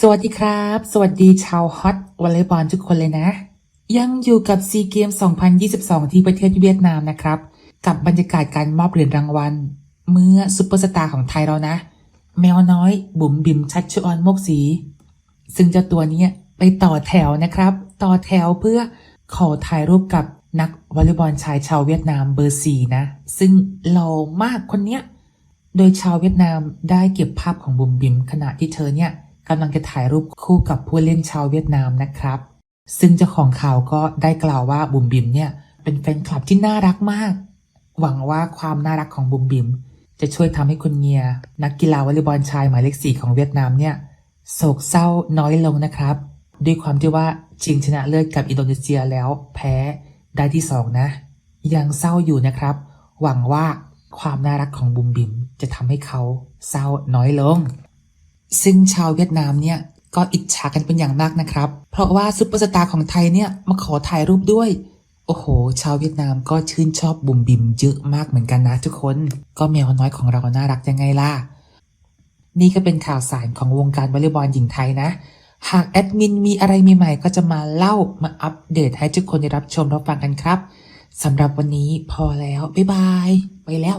สวัสดีครับ สวัสดีชาวฮอตวอลเลย์บอลทุกคนเลยนะ ยังอยู่กับซีเกม 2022 ที่ประเทศเวียดนามนะครับ กับบรรยากาศการมอบเหรียญรางวัล เมื่อซุปเปอร์สตาร์ของไทยเรานะ แมวน้อยบุ๋มบิมชัดชออนโมกสี ซึ่งเจ้าตัวนี้ไปต่อแถวนะครับ ต่อแถวเพื่อขอถ่ายรูปกับนักวอลเลย์บอลชายชาวเวียดนามเบอร์สี่นะ ซึ่งหล่อมากคนเนี้ยโดยชาวเวียดนามได้เก็บภาพของบุ๋มบิมขณะที่เธอเนี่ย กำลังจะถ่ายรูปคู่กับผู้เล่นชาวเวียดนามนะครับ ซึ่งเจ้าของข่าวก็ได้กล่าวว่าบุ๋มบิ๋มเนี่ยเป็นแฟนคลับที่น่ารักมาก หวังว่าความน่ารักของบุ๋มบิ๋มจะช่วยทำให้คุณเงีย นักกีฬาวอลเลย์บอลชายหมายเลขสี่ของเวียดนามเนี่ยโศกเศร้าน้อยลงนะครับ ด้วยความที่ว่าชิงชนะเลิศกับอินโดนีเซียแล้วแพ้ได้ที่สองนะ ยังเศร้าอยู่นะครับ หวังว่าความน่ารักของบุ๋มบิ๋มจะทำให้เขาเศร้าน้อยลง ซึ่งชาวเวียดนามเนี่ยก็อิจฉากันเป็นอย่างมากนะครับ เพราะว่าซุปเปอร์สตาร์ของไทยเนี่ยมาขอถ่ายรูปด้วย โอ้โห ชาวเวียดนามก็ชื่นชอบบุมบิมเยอะมากเหมือนกันนะทุกคน ก็แมวน้อยของเราน่ารักยังไงล่ะ นี่ก็เป็นข่าวสารของวงการวอลเลย์บอลหญิงไทยนะ หากแอดมินมีอะไรใหม่ๆ ก็จะมาเล่ามาอัปเดตให้ทุกคนได้รับชมรับฟังกันครับสำหรับวันนี้พอแล้ว บ๊ายบาย ไปแล้ว